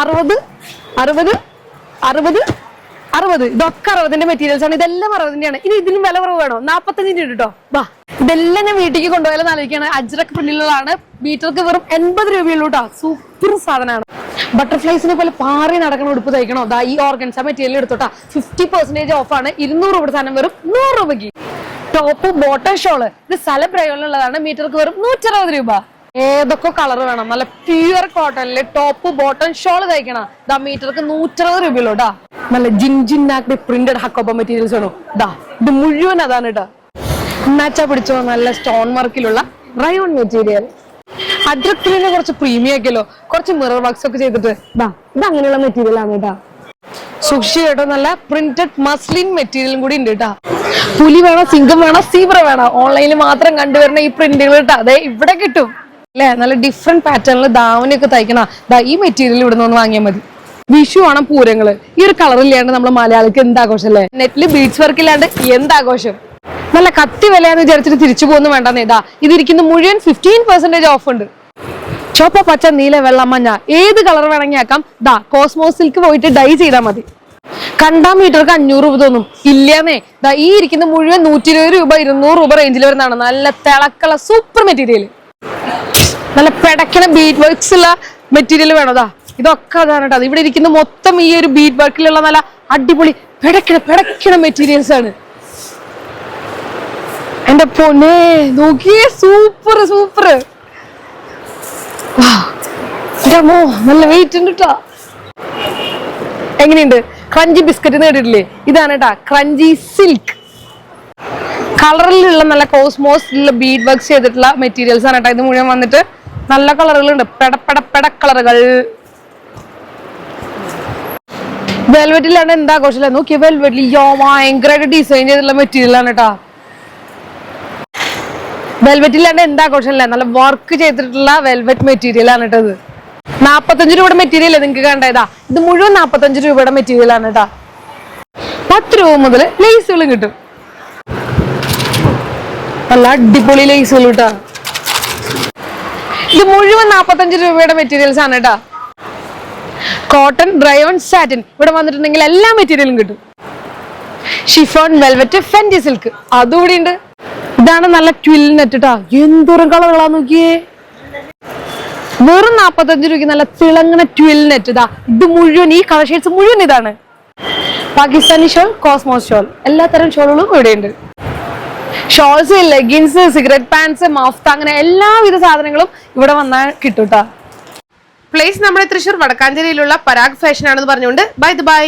അറുപത് അറുപത് അറുപത് അറുപത്. ഇതൊക്കെ അറുപതിന്റെ മെറ്റീരിയൽസ് ആണ്. ഇതെല്ലാം അറുപതിന്റെയാണ്. ഇനി ഇതിനും വില കുറവ് വേണോ? നാപ്പത്തഞ്ചിന്റെ കേട്ടോ വാ. ഇതെല്ലാം ഞാൻ വീട്ടിലേക്ക് കൊണ്ടുപോയാലും ആലോചിക്കാണ് അജ്രക് പ്രിന്റിലുള്ളതാണ് മീറ്റർക്ക് വെറും എൺപത് രൂപയുള്ളൂ കേട്ടോ സൂപ്പർ സാധനമാണ്. ബട്ടർഫ്ലൈസിനെ പോലെ പാറി നടക്കണ ഉടുപ്പ് തയ്ക്കണോ? ദാ ഈ ഓർഗൻസ മെറ്റീരിയൽ എടുത്തോട്ടാ. ഫിഫ്റ്റി പെർസെന്റേജ് ഓഫ് ആണ്. ഇരുന്നൂറ് രൂപയുടെ സാധനം വെറും നൂറ് രൂപയ്ക്ക്. ടോപ്പ് ബോട്ടം ഷോൾ ഇത് സ്ഥലപ്രയോഗമുള്ളതാണ്. മീറ്റർക്ക് വെറും നൂറ്ററുപത് രൂപ. ഏതൊക്കെ കളർ വേണം? നല്ല പ്യുവർ കോട്ടണിൽ ടോപ്പ് ബോട്ടം ഷോൾ തയ്ക്കണം. ദാ മീറ്റർക്ക് നൂറ്ററുപത് രൂപയുള്ളൂ നല്ല ജിൻജിൻ ജിന്നാക്കി പ്രിന്റഡ് ഹക്കോപ്പ മെറ്റീരിയൽസ് ആണോ ദാ ഇത് മുഴുവൻ അതാണ് കേട്ടോ മാച്ച പിടിച്ചോ നല്ല സ്റ്റോൺ വർക്കിലുള്ള റയോൺ മെറ്റീരിയൽ അഡ്രക്കിനെ കുറച്ച് പ്രീമിയം ആക്കിയല്ലോ. കുറച്ച് മിറർ വർക്ക്സ് ഒക്കെ ചെയ്തിട്ട്. ദാ ഇത് അങ്ങനെയുള്ള മെറ്റീരിയൽ ആണ് കേട്ടോ സുഷി കേട്ടോ നല്ല പ്രിന്റഡ് മസ്ലിൻ മെറ്റീരിയലും കൂടി ഉണ്ട് കേട്ടാ പുലി വേണോ സിംഗം വേണോ സീബ്ര വേണോ? ഓൺലൈനിൽ മാത്രം കണ്ടുവരുന്ന ഈ പ്രിന്റുകൾ കേട്ടോ അതെ ഇവിടെ കിട്ടും. അല്ലെ നല്ല ഡിഫറെന്റ് പാറ്റേണിൽ ദാവനൊക്കെ തയ്ക്കണ. ഈ മെറ്റീരിയൽ ഇവിടെ നിന്ന് വാങ്ങിയാൽ മതി. വിഷു ആണ് പൂരങ്ങൾ? ഈ ഒരു കളർ ഇല്ലാണ്ട് നമ്മൾ മലയാളിക്ക് എന്താഘോഷം അല്ലേ നെറ്റിൽ ബീച്ച് വർക്ക് ഇല്ലാണ്ട് എന്താഘോഷം? നല്ല കത്തി വിലയാന്ന് വിചാരിച്ചിട്ട് തിരിച്ചു പോകുന്നു വേണ്ടെന്ന്. ഇതാ ഇതിരിക്കുന്ന മുഴുവൻ ഫിഫ്റ്റീൻ പെർസെന്റേജ് ഓഫ് ഉണ്ട്. ചുവപ്പ പച്ച നീല വെള്ള മഞ്ഞ ഏത് കളർ വേണമെങ്കിൽ ആക്കാം ദാ കോസ്മോ സിൽക്ക് പോയിട്ട് ഡൈ ചെയ്താൽ മതി. കണ്ടാ മീറ്റർക്ക് അഞ്ഞൂറ് രൂപ തോന്നും. ഇല്ലാന്നേ. ദാ ഈ ഇരിക്കുന്ന മുഴുവൻ നൂറ്റി രൂപ ഇരുന്നൂറ് രൂപ റേഞ്ചിൽ വരുന്നതാണ്. നല്ല തിളക്കുള്ള സൂപ്പർ മെറ്റീരിയൽ നല്ല പെടക്കണ ബീറ്റ് വർക്ക്സ് ഉള്ള മെറ്റീരിയൽ വേണോതാ ഇതൊക്കെ അതാണ് കേട്ടോ. ഇവിടെ ഇരിക്കുന്ന മൊത്തം ഈ ഒരു ബീറ്റ് വർക്കിലുള്ള നല്ല അടിപൊളി പെടക്കണ പെടക്കണ മെറ്റീരിയൽസ് ആണ്. എന്റെ പൊന്നെ നോക്കിയേ സൂപ്പർ സൂപ്പർ മോ നല്ല വെയിറ്റ് ഉണ്ട് കേട്ടോ. എങ്ങനെയുണ്ട്? ക്രഞ്ചി ബിസ്ക്കറ്റ് നേടിയിട്ടില്ലേ ഇതാണ് കേട്ടാ ക്രഞ്ചി സിൽക്ക് കളറിലുള്ള നല്ല കോസ്മോസ് ബീഡ് വർക്ക്സ് ചെയ്തിട്ടുള്ള മെറ്റീരിയൽസ് ആണ് കേട്ടോ. ഇത് മുഴുവൻ വന്നിട്ട് നല്ല കളറുകളുണ്ട്. പെട പെട കളറുകൾ. വെൽവെറ്റിലാണ് എന്താ ആഘോഷമില്ല നോക്കിയ വെൽവെറ്റിൽ യോ ഭയങ്കരമായിട്ട് ഡിസൈൻ ചെയ്തിട്ടുള്ള മെറ്റീരിയൽ ആണ് കേട്ടോ വെൽവെറ്റിലാണ് എന്താ ആഘോഷമില്ല നല്ല വർക്ക് ചെയ്തിട്ടുള്ള വെൽവെറ്റ് മെറ്റീരിയൽ ആണ് കേട്ടത് നാപ്പത്തഞ്ച് രൂപയുടെ മെറ്റീരിയൽ നിങ്ങൾക്ക് കണ്ടതാ ഇത് മുഴുവൻ നാപ്പത്തഞ്ച് രൂപയുടെ മെറ്റീരിയൽ ആണ് കേട്ടാ പത്ത് രൂപ മുതൽ ലേസുകളും കിട്ടും. നല്ല അടിപൊളി ലേസുകൾ കേട്ടോ ഇത് മുഴുവൻ നാപ്പത്തഞ്ച് രൂപയുടെ മെറ്റീരിയൽസ് ആണ് കേട്ടോ കോട്ടൺ ഡ്രൈവൺ സാറ്റിൻ ഇവിടെ വന്നിട്ടുണ്ടെങ്കിൽ എല്ലാ മെറ്റീരിയലും കിട്ടും. ഷിഫോൺ വെൽവെറ്റ് ഫെന്റി സിൽക്ക് അതും ഇവിടെ ഉണ്ട്. ഇതാണ് നല്ല ട്വിൽ നെറ്റ് എന്തോരം കളറുകളാ നോക്കിയേ. വെറും നാപ്പത്തഞ്ച് രൂപയ്ക്ക് നല്ല തിളങ്ങണ ട്വിൽ നെറ്റ് ഇതാ ഇത് മുഴുവൻ ഈ കളർ ഷെയ്ഡ്സ് മുഴുവൻ ഇതാണ്. പാകിസ്ഥാനി ഷോൾ കോസ്മോസ് ഷോൾ എല്ലാ തരം ഷോളുകളും ഇവിടെ ഉണ്ട്. ഷോൾസ് ലെഗിൻസ് സിഗരറ്റ് പാൻസ് മഫ്ത അങ്ങനെ എല്ലാവിധ സാധനങ്ങളും ഇവിടെ വന്നാൽ കിട്ടും ട്ടാ പ്ലേസ് നമ്മുടെ തൃശ്ശൂർ വടക്കാഞ്ചേരിയിലുള്ള പരാഗ് ഫാഷൻ ആണെന്ന് പറഞ്ഞുകൊണ്ട് ബൈ ദ ബൈ